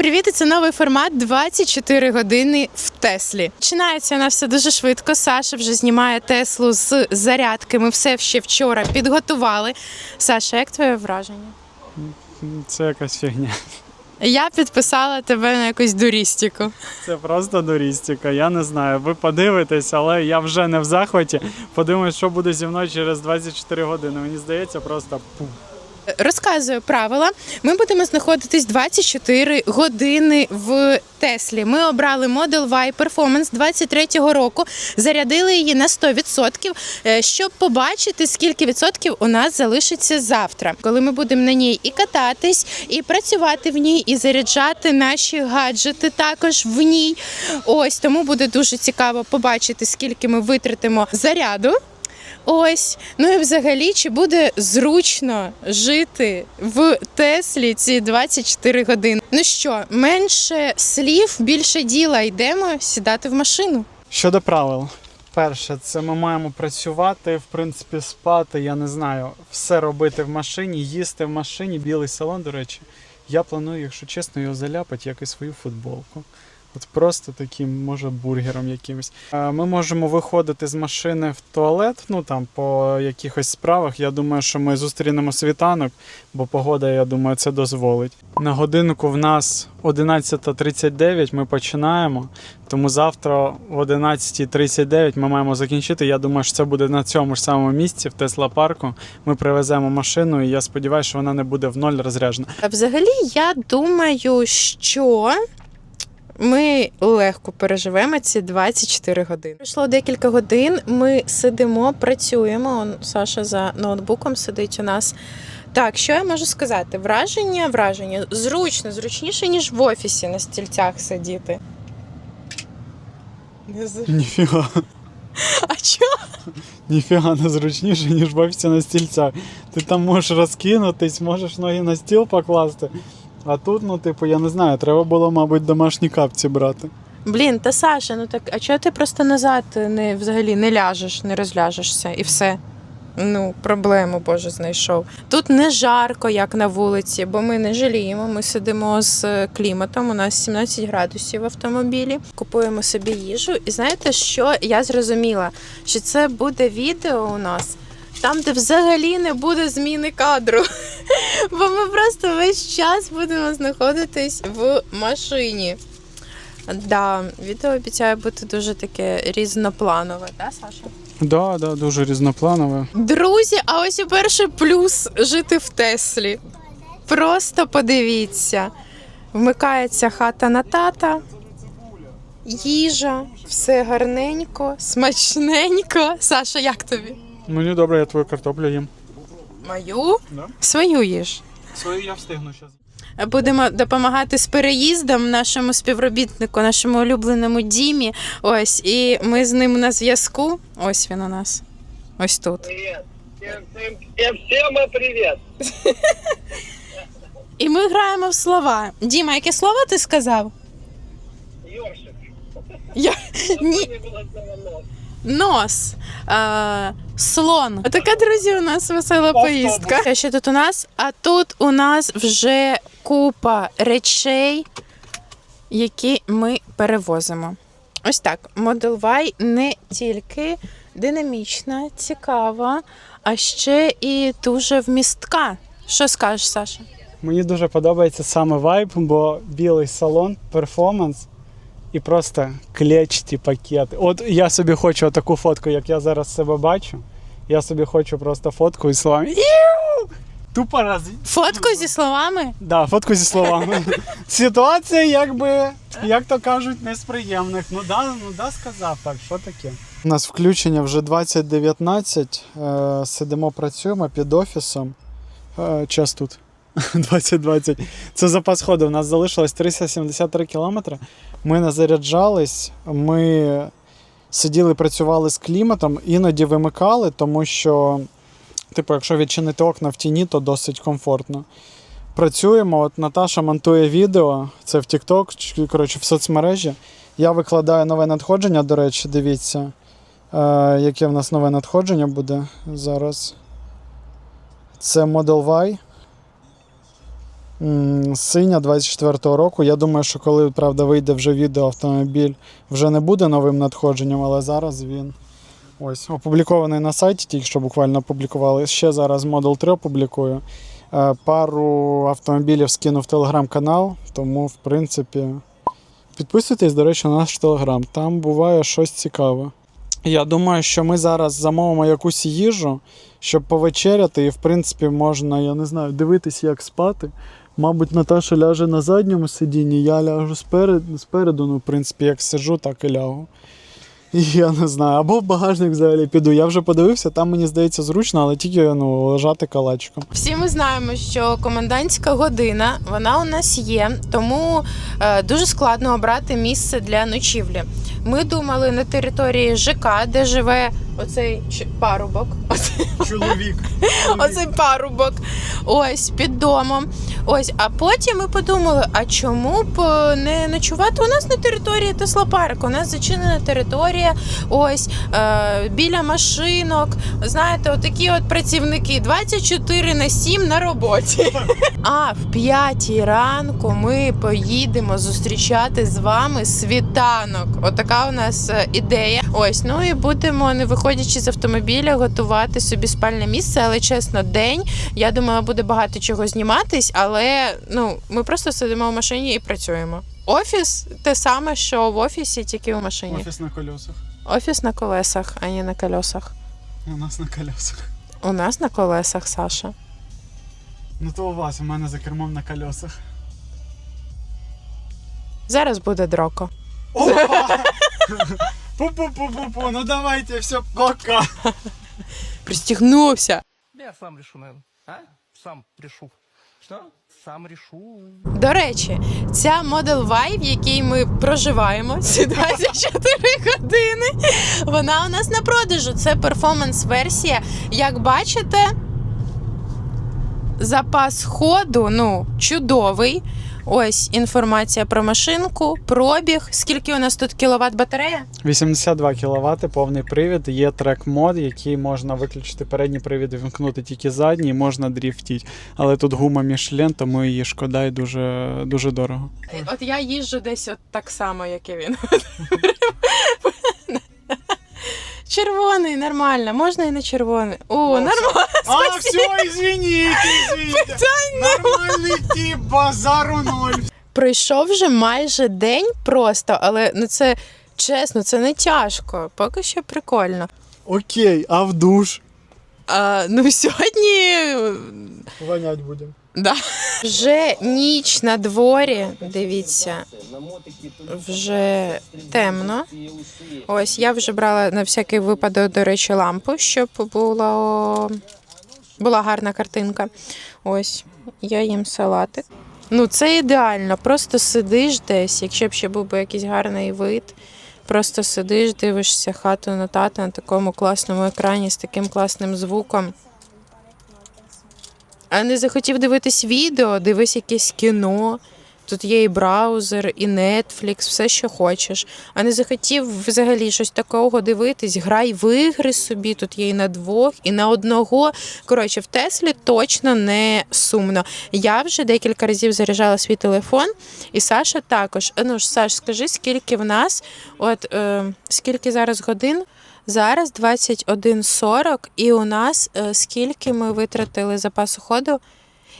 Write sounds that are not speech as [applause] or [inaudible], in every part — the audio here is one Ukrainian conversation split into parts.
Привіт, це новий формат 24 години в Теслі. Починається у нас все дуже швидко. Саша вже знімає Теслу з зарядки. Ми все ще вчора підготували. Саша, як твоє враження? Це якась фігня. Я підписала тебе на якусь дурістіку. Це просто дурістика. Я не знаю. Ви подивитесь, але я вже не в захваті. Подивимось, що буде зі мною через 24 години. Мені здається, просто пух. Розказую правила. Ми будемо знаходитись 24 години в Теслі. Ми обрали Model Y Performance 23-го року, зарядили її на 100%, е, щоб побачити, скільки відсотків у нас залишиться завтра, коли ми будемо на ній і кататись, і працювати в ній, і заряджати наші гаджети також в ній. Ось тому буде дуже цікаво побачити, скільки ми витратимо заряду. Ось, ну і взагалі, чи буде зручно жити в Теслі ці 24 години? Ну що, менше слів, більше діла. Йдемо сідати в машину. Щодо правил. Перше, це ми маємо працювати, в принципі, спати, я не знаю, все робити в машині, їсти в машині, білий салон, до речі. Я планую, якщо чесно, його заляпати, як і свою футболку. От просто таким, може, бургером якимось. Ми можемо виходити з машини в туалет, ну там по якихось справах. Я думаю, що ми зустрінемо світанок, бо погода, я думаю, це дозволить. На годинку в нас 11.39 ми починаємо. Тому завтра в 11.39 ми маємо закінчити. Я думаю, що це буде на цьому ж самому місці в Тесла парку. Ми привеземо машину, і я сподіваюся, що вона не буде в ноль розряджена. Взагалі, я думаю, що ми легко переживемо ці 24 години. Пройшло декілька годин. Ми сидимо, працюємо. Он Саша за ноутбуком сидить у нас. Так, що я можу сказати? Враження, враження зручно, зручніше, ніж в офісі на стільцях сидіти. Не з- Ніфіга, А чого? ніфіга не зручніше, ніж в офісі на стільцях. Ти там можеш розкинутись, можеш ноги на стіл покласти. А тут, ну, типу, я не знаю, треба було, мабуть, домашні капці брати. Блін, та Саша, ну так, а чого ти просто назад не взагалі не ляжеш, не розляжешся і все. Ну, проблему Боже знайшов. Тут не жарко, як на вулиці, бо ми не жаліємо. Ми сидимо з е, кліматом. У нас 17 градусів в автомобілі. Купуємо собі їжу. І знаєте, що я зрозуміла? Що це буде відео у нас. Там, де взагалі не буде зміни кадру. [laughs] Бо ми просто весь час будемо знаходитись в машині. Да, відео обіцяє бути дуже таке різнопланове, так, Саша? Да, да, дуже різнопланове. Друзі, а ось і перший плюс жити в Теслі. Просто подивіться. Вмикається хата на тата, їжа, все гарненько, смачненько. Саша, як тобі? Мені добре, я твою картоплю їм. Мою? Да? Свою їж. Свою я встигну зараз. Будемо допомагати з переїздом нашому співробітнику, нашому улюбленому Дімі. Ось, і ми з ним на зв'язку. Ось він у нас. Ось тут. Всем, всем, всем. І ми граємо в слова. Діма, яке слово ти сказав? Ёршик. Я... Ні, нос. А, слон. Отака, друзі, у нас весела поїздка. А Ще тут у нас, а тут у нас вже купа речей, які ми перевозимо. Ось так. Model Y не тільки динамічна, цікава, а ще і дуже вмістка. Що скажеш, Саша? Мені дуже подобається саме вайб, бо білий салон, перформанс і просто клетчаті пакети. От я собі хочу таку фотку, як я зараз себе бачу. Я собі хочу просто фотку із словами «Іу!» Тупо раз. Фотку зі словами? Да, фотку зі словами. [laughs] Ситуація, якби, як то кажуть, не з приємних. Ну да, ну да, сказав так, що таке. У нас включення вже 2019. Е, сидимо, працюємо під офісом. Е, час тут. [laughs] 2020. Це запас ходу. У нас залишилось 373 кілометри. Ми не заряджались, ми сиділи, працювали з кліматом, іноді вимикали, тому що, типу, якщо відчинити окна в тіні, то досить комфортно. Працюємо. От Наташа монтує відео, це в TikTok, коротше, в соцмережі. Я викладаю нове надходження, до речі, дивіться, е, яке в нас нове надходження буде зараз. Це Model Y. синя 24-го року. Я думаю, що коли правда вийде вже відео автомобіль, вже не буде новим надходженням, але зараз він ось опублікований на сайті, тільки що буквально опублікували. Ще зараз Model 3 опублікую. Е, Пару автомобілів скинув в телеграм-канал, тому, в принципі, підписуйтесь, до речі, на наш телеграм. Там буває щось цікаве. Я думаю, що ми зараз замовимо якусь їжу, щоб повечеряти, і в принципі можна, я не знаю, дивитись, як спати. Мабуть, Наташа ляже на задньому сидінні, я ляжу спереду, спереду ну, в принципі, як сижу, так і лягу. [laughs] Я не знаю, або в багажник взагалі піду. Я вже подивився, там мені здається зручно, але тільки ну, лежати калачиком. Всі ми знаємо, що комендантська година вона у нас є, тому е, дуже складно обрати місце для ночівлі. Ми думали на території ЖК, де живе оцей ч- парубок. [laughs] Чоловік. оцей парубок. Ось під домом. Ось, а потім ми подумали: а чому б е, не ночувати у нас на території Тесла Парк? У нас зачинена територія, ось е, біля машинок. Знаєте, отакі от працівники 24 на 7 на роботі. [laughs] А в 5 ранку ми поїдемо зустрічати з вами світанок. Отака у нас е, ідея. Ось, ну і будемо, не виходячи з автомобіля, готувати собі спальне місце. Але чесно, день. Я думала, буде багато чого зніматись, але ну ми просто сидимо в машині і працюємо. Офіс те саме, що в офісі, тільки в машині. Офіс на колесах. Офіс на колесах, а не на колесах. У нас на колесах. У нас на колесах, Саша. Ну то у вас, у мене за кермом на колесах. Зараз буде дроко. Опа! [laughs] Пу-пу-пу-пу-пу, ну давайте, все, пока. Пристігнувся. Я сам решу, наверное. А? Сам решу. Что? Сам рішу. До речі, ця Model Y, в якій ми проживаємо [laughs] ці 24 години, вона у нас на продажу. Це перформанс-версія. Як бачите, запас ходу ну, чудовий. Ось інформація про машинку, пробіг. Скільки у нас тут кіловат батарея? 82 кВт, повний привід. Є трек мод, який можна виключити передній привід і вимкнути тільки задній, і можна дріфтіть. Але тут гума Michelin, тому її шкода і дуже, дуже дорого. От я їжджу десь от так само, як і він. Червоний, нормально, можна і не червоний. О, нормально. А, все, извините, извините. Нормальний тип, базару ноль. Пройшов вже майже день просто, але ну це чесно, це не тяжко. Поки що прикольно. Окей, а в душ? А, ну сьогодні Вонять будемо. Да. вже ніч на дворі. Дивіться, вже темно. Ось я вже брала на всякий випадок, до речі, лампу, щоб було була гарна картинка. Ось я їм салатик. Ну, це ідеально. Просто сидиш десь, якщо б ще був би якийсь гарний вид. Просто сидиш, дивишся хату на тата на такому класному екрані з таким класним звуком. А не захотів дивитись відео, дивись якесь кіно. Тут є і браузер, і Netflix, все, що хочеш. А не захотів взагалі щось такого дивитись, грай в ігри собі. Тут є і на двох, і на одного. Коротше, в Теслі точно не сумно. Я вже декілька разів заряджала свій телефон, і Саша також. Ну ж, Саш, скажи, скільки в нас, от е, скільки зараз годин? Зараз 21.40, і у нас е, скільки ми витратили запасу ходу?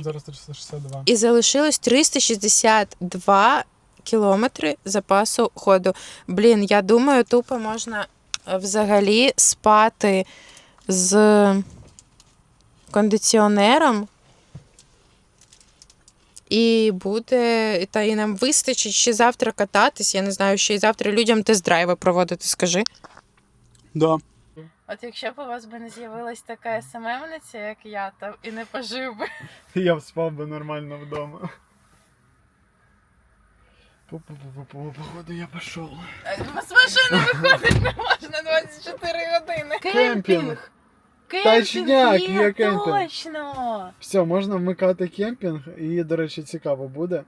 Зараз 362. І залишилось 362 кілометри запасу ходу. Блін, я думаю, тупо можна е, взагалі спати з кондиціонером. І буде, та і нам вистачить ще завтра кататись. Я не знаю, ще й завтра людям тест-драйви проводити, скажи. Да. От якщо б у вас би не з'явилась така СММниця, як я, то і не пожив би. Я б спав би нормально вдома. Походу я пішов. З машини виходить не можна 24 години. Кемпінг. Кемпінг Точняк, є, є кемпінг. Точно. Все, можна вмикати кемпінг, і, до речі, цікаво буде.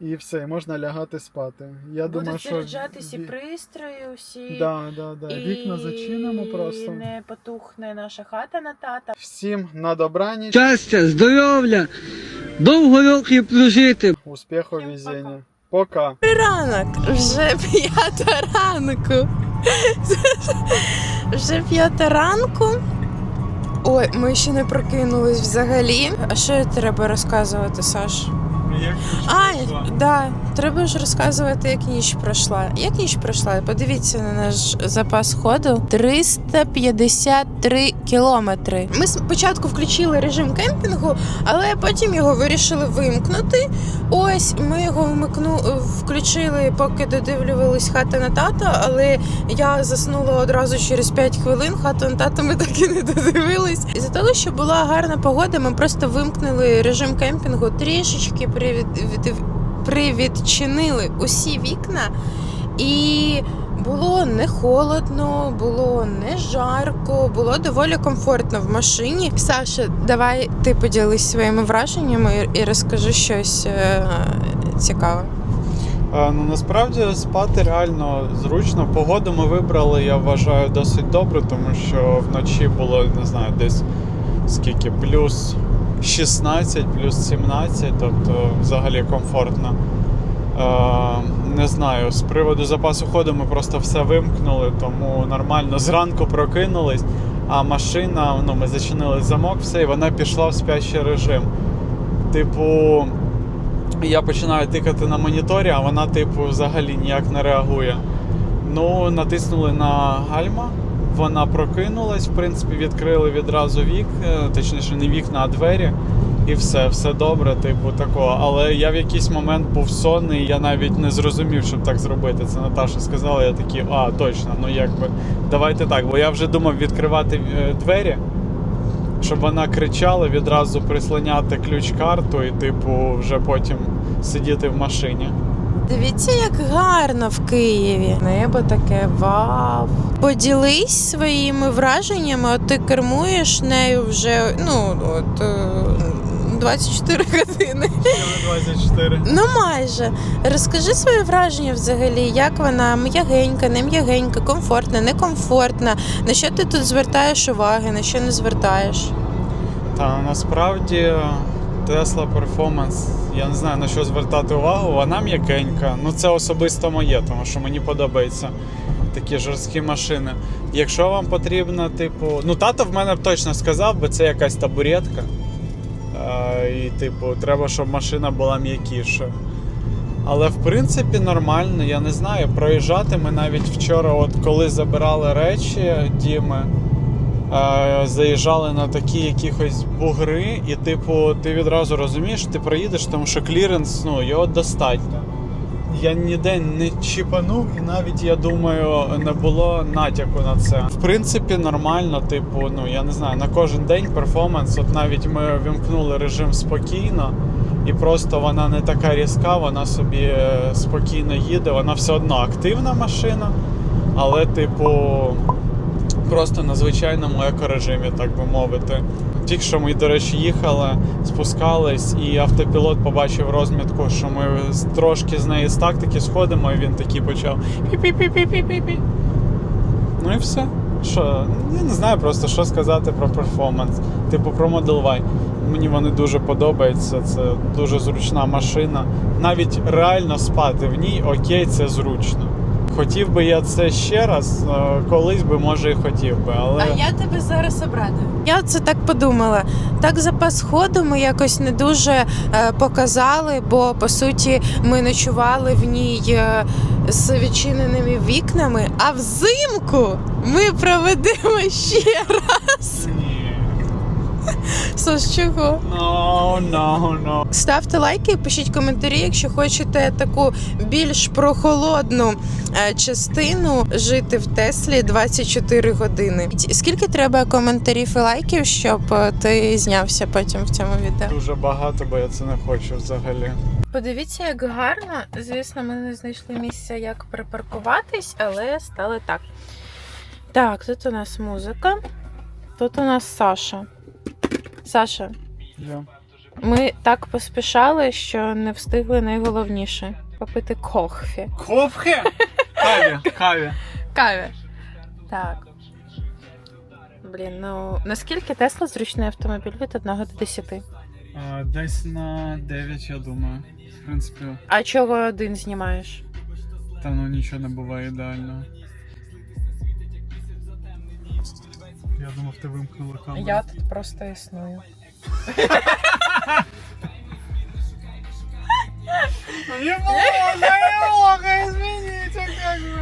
І все, можна лягати спати. Я думаю, Будуть що. заряджатися ві- пристрої усі. Да, да, да. І Вікна зачинимо просто. не потухне наша хата на тата. Всім на добраніч. щастя, здоров'я, Довго років прожити. Успіху, везіння. Пока. Ранок, вже п'ята ранку. Вже п'ята ранку. Ой, ми ще не прокинулись взагалі. А що треба розказувати, Саш? А, да, треба ж розказувати, як ніч пройшла. Як ніч пройшла? Подивіться на наш запас ходу 353 кілометри. Ми спочатку включили режим кемпінгу, але потім його вирішили вимкнути. Ось ми його вмикну, включили, поки додивлювались хата на тата, але я заснула одразу через 5 хвилин. Хату на тата ми так і не додивились. Із-за того, що була гарна погода, ми просто вимкнули режим кемпінгу трішечки привід, від- привідчинили усі вікна, і було не холодно, було не жарко, було доволі комфортно в машині. Саша, давай ти поділись своїми враженнями і розкажи щось е, цікаве. Е, Ну насправді спати реально зручно. Погоду ми вибрали, я вважаю, досить добре, тому що вночі було, не знаю, десь скільки, плюс 16, плюс 17, тобто взагалі комфортно. Е, Не знаю, з приводу запасу ходу ми просто все вимкнули, тому нормально зранку прокинулись, а машина, ну ми зачинили замок, все, і вона пішла в спящий режим. Типу, я починаю тикати на моніторі, а вона, типу, взагалі ніяк не реагує. Ну, натиснули на гальма, вона прокинулась, в принципі, відкрили відразу вік, е, точніше, не вікна, а двері. І все, все добре, типу, такого. Але я в якийсь момент був сонний, я навіть не зрозумів, щоб так зробити. Це Наташа сказала, я такий, а, точно, ну якби, давайте так. Бо я вже думав відкривати е, двері, щоб вона кричала, відразу прислоняти ключ-карту і, типу, вже потім сидіти в машині. Дивіться, як гарно в Києві. Небо таке вау. Поділись своїми враженнями. От ти кермуєш нею вже ну от е, 24 години. 24. Ну майже. Розкажи свої враження взагалі, як вона м'ягенька, не м'ягенька, комфортна, некомфортна. На що ти тут звертаєш уваги, на що не звертаєш? Та насправді Tesla Performance, я не знаю на що звертати увагу, вона м'якенька. Ну це особисто моє, тому що мені подобаються такі жорсткі машини. Якщо вам потрібно, типу, ну тато в мене б точно сказав, бо це якась табуретка. І, типу, треба, щоб машина була м'якіша. Але в принципі нормально, я не знаю. Проїжджати ми навіть вчора, от коли забирали речі Діми, заїжджали на такі якихось бугри, і, типу, ти відразу розумієш, ти проїдеш, тому що кліренс, ну, його достатньо. Я ніде не чіпанув, і навіть я думаю, не було натяку на це. В принципі, нормально, типу, ну я не знаю, на кожен день перформанс. От навіть ми вімкнули режим спокійно, і просто вона не така різка, вона собі е, спокійно їде, вона все одно активна машина, але, типу, просто на звичайному екорежимі, так би мовити. Тільки що ми, до речі, їхали, спускались, і автопілот побачив розмітку, що ми трошки з неї з тактики сходимо, і він такий почав пі-пі-пі-пі-пі-пі. Ну і все. Що, я не знаю просто, що сказати про перформанс. Типу про Model Y. Мені вони дуже подобаються, це дуже зручна машина. Навіть реально спати в ній, окей, це зручно. Хотів би я це ще раз, е, колись би, може, і хотів би, але. А я тебе зараз обрадую. Я це так подумала. Так запас ходу ми якось не дуже е, показали, бо по суті ми ночували в ній е, з відчиненими вікнами, а взимку ми проведемо [laughs] ще раз. [laughs] Ні. Сос, чого? No, no, no. Ставте лайки і пишіть коментарі, якщо хочете таку більш прохолодну е, частину жити в Теслі 24 години. Скільки треба коментарів і лайків, щоб е, ти знявся потім в цьому відео? Дуже багато, бо я це не хочу взагалі. Подивіться, як гарно. Звісно, ми не знайшли місця, як припаркуватись, але стали так. Так, тут у нас музика, тут у нас Саша. Саша, Я. ми так поспішали, що не встигли найголовніше попити кохфі. Копхе? Каві, [laughs] каві. Каві. Так. Блін, ну наскільки Тесла зручний автомобіль від 1 до 10? А, десь на 9, я думаю. В принципі, А чого один знімаєш? там ну, нічого не буває ідеального. Я думав, ти вимкнула камеру. тут просто існую.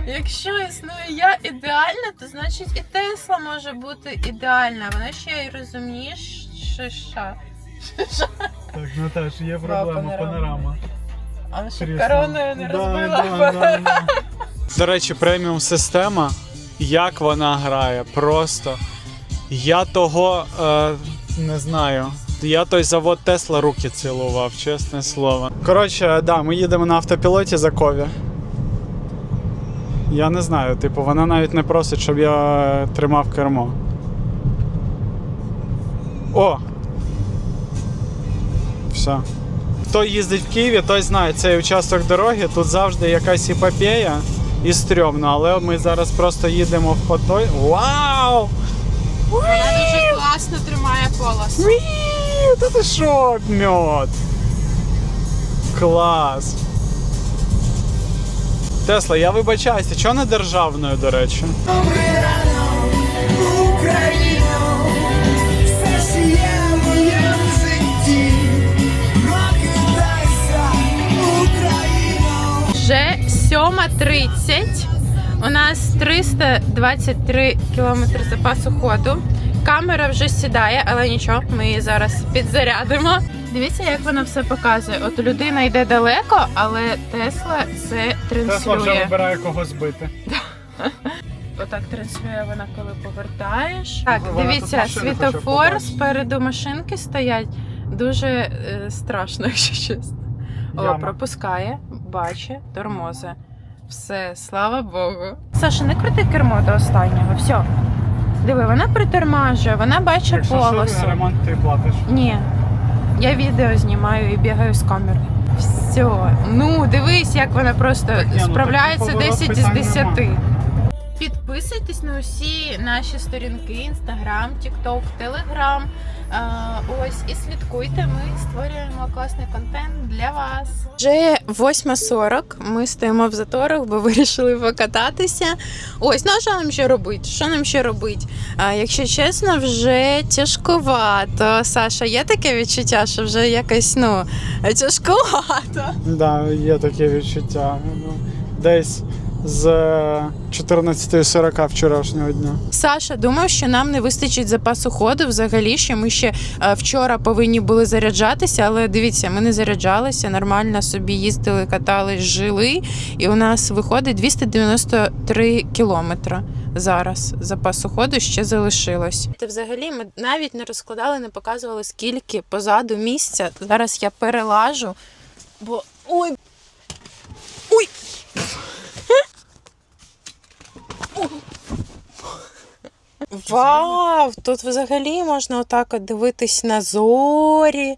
Якщо існує я ідеальна, то значить і Тесла може бути ідеальна. Вона ще й розумніша. Так, Наташ, є проблема, панорама. панорама. А ще Крісло. короною не розбила. да, да, да. До речі, преміум система, як вона грає, просто. Я того е, не знаю. Я той завод Тесла руки цілував, чесне слово. Коротше, да, ми їдемо на автопілоті за Кові. Я не знаю, типу, вона навіть не просить, щоб я тримав кермо. О! Все. Хто їздить в Києві, той знає цей участок дороги. Тут завжди якась іпопея і стрьомно, але ми зараз просто їдемо в потой. Вау! Вона дуже класно тримає полос. Уі! Та ти що, мед? Клас. Тесла, я вибачаюся, чого не державною, до речі? Україно, все ще є в моєму житті. Прокидайся, Україно. Вже 7.30. У нас 323 кілометри запасу ходу. Камера вже сідає, але нічого, ми її зараз підзарядимо. Дивіться, як вона все показує. От людина йде далеко, але Тесла це транслює. Вже вибирає кого збити. [laughs] Отак транслює вона, коли повертаєш. Так, Вона дивіться, світофор спереду машинки стоять. Дуже е, страшно, [laughs] якщо чесно. О, пропускає, бачить, тормози. Все, слава Богу. Саша, не крути кермо до останнього. Все. Диви, вона притормажує, вона бачить Якщо полосу. що, ремонт ти платиш. Ні. Я відео знімаю і бігаю з камери. Все. Ну, дивись, як вона просто ні, ну, справляється поворот 10 із питань 10. нема. Підписуйтесь на усі наші сторінки: Інстаграм, Тікток, Телеграм. Ось і слідкуйте. Ми створюємо класний контент для вас. Вже 8.40. Ми стоїмо в заторах, бо [laughs] вирішили покататися. Ось, ну а що нам ще робити? Що нам ще робити? А, якщо чесно, вже тяжкувато. Саша, є таке відчуття, що вже якось ну тяжкувато. Да, є таке відчуття. Ну, Десь з 14.40 вчорашнього дня. Саша думав, що нам не вистачить запасу ходу. Взагалі, що ми ще е, вчора повинні були заряджатися, але дивіться, ми не заряджалися, нормально собі їздили, катались, жили, і у нас виходить 293 кілометри. Зараз запасу ходу ще залишилось. Та взагалі ми навіть не розкладали, не показували, скільки позаду місця. Зараз я перелажу, бо ой. Ой! Вау! Тут взагалі можна отак от дивитись на зорі.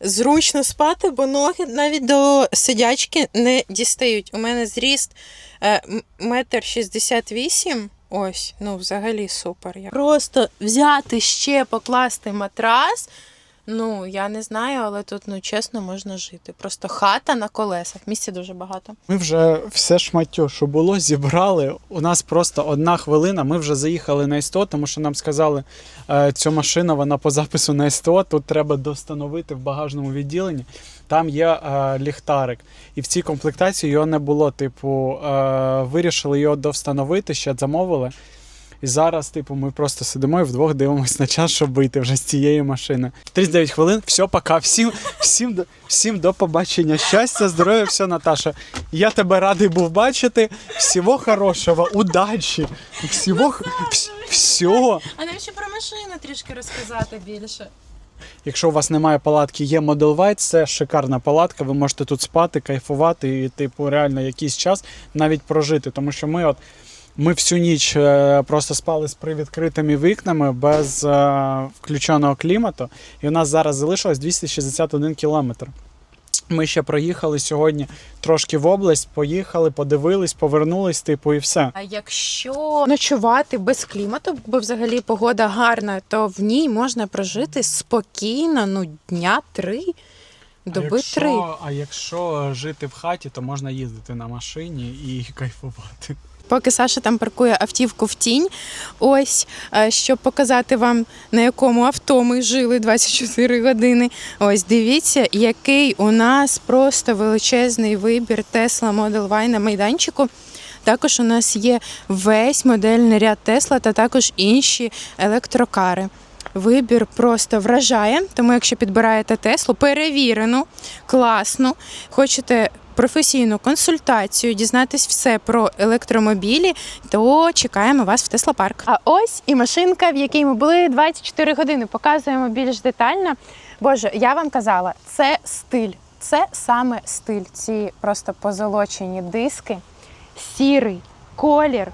Зручно спати, бо ноги навіть до сидячки не дістають. У мене зріст е, метр шістдесят вісім. Ось, ну взагалі супер. Просто взяти ще покласти матрас. Ну, я не знаю, але тут, ну чесно, можна жити. Просто хата на колесах. Місця дуже багато. Ми вже все шматтю, що було, зібрали. У нас просто одна хвилина. Ми вже заїхали на СТО, тому що нам сказали, е, ця машина вона по запису на СТО. Тут треба достановити в багажному відділенні. Там є е, ліхтарик. І в цій комплектації його не було. Типу, е, вирішили його довстановити, ще замовили. І зараз, типу, ми просто сидимо і вдвох дивимося на час, щоб вийти вже з цієї машини. 39 хвилин, все, пока. Всім, всім, до- всім до побачення. Щастя, здоров'я, все, Наташа. Я тебе радий був бачити. Всього хорошого, удачі. Всього, вс- всього. А нам ще про машину трішки розказати більше. Якщо у вас немає палатки, є Model White, це шикарна палатка. Ви можете тут спати, кайфувати і, типу, реально якийсь час навіть прожити. Тому що ми от. Ми всю ніч е, просто спали з привідкритими вікнами без е, включеного клімату, і у нас зараз залишилось 261 кілометр. Ми ще проїхали сьогодні трошки в область, поїхали, подивились, повернулись, типу, і все. А якщо ночувати без клімату, бо взагалі погода гарна, то в ній можна прожити спокійно, ну дня три, доби а три. а якщо жити в хаті, то можна їздити на машині і [laughs] кайфувати. Поки Саша там паркує автівку в тінь, ось е, щоб показати вам на якому авто ми жили 24 години. Ось дивіться, який у нас просто величезний вибір Tesla Model Y на майданчику. Також у нас є весь модельний ряд Тесла та також інші електрокари. Вибір просто вражає, тому якщо підбираєте Теслу, перевірену, класну, хочете професійну консультацію, дізнатись все про електромобілі, то чекаємо вас в Тесла Парк. А ось і машинка, в якій ми були 24 години. Показуємо більш детально. Боже, я вам казала, це стиль. Це саме стиль. Ці просто позолочені диски, сірий колір.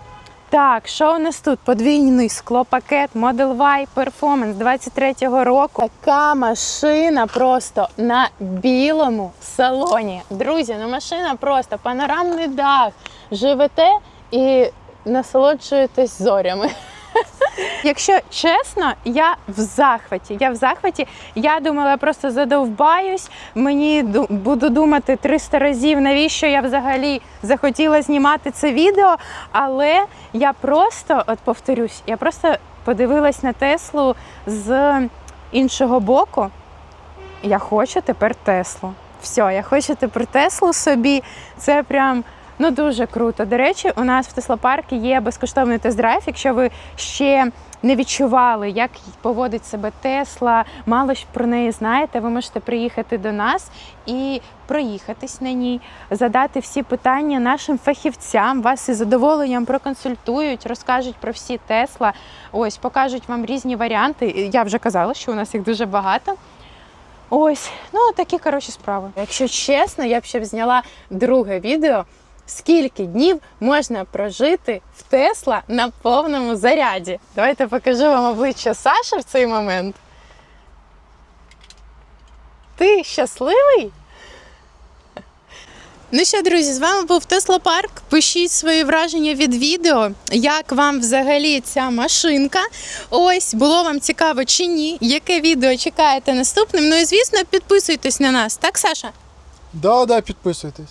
Так, що у нас тут? Подвійний склопакет Model Y Performance 23-го року. Така машина просто на білому салоні. Друзі, ну машина просто панорамний дах. Живете і насолоджуєтесь зорями. Якщо чесно, я в захваті. Я в захваті. Я думала, я просто задовбаюсь. Мені буду думати 300 разів, навіщо я взагалі захотіла знімати це відео. Але я просто, от повторюсь, я просто подивилась на Теслу з іншого боку. Я хочу тепер Теслу. Все, я хочу тепер Теслу собі. Це прям ну дуже круто. До речі, у нас в Теслопарку є безкоштовний тест-драйв. Якщо ви ще не відчували, як поводить себе Тесла, мало ж про неї знаєте, ви можете приїхати до нас і проїхатись на ній, задати всі питання нашим фахівцям. Вас із задоволенням проконсультують, розкажуть про всі Тесла. Ось покажуть вам різні варіанти. Я вже казала, що у нас їх дуже багато. Ось, ну такі коротше справи. Якщо чесно, я б ще б зняла друге відео. Скільки днів можна прожити в Тесла на повному заряді? Давайте покажу вам обличчя Саші в цей момент. Ти щасливий? Ну що, друзі, з вами був Тесла Парк. Пишіть свої враження від відео, як вам взагалі ця машинка. Ось було вам цікаво чи ні, яке відео чекаєте наступним. Ну і звісно, підписуйтесь на нас, так, Саша? Да, да, підписуйтесь.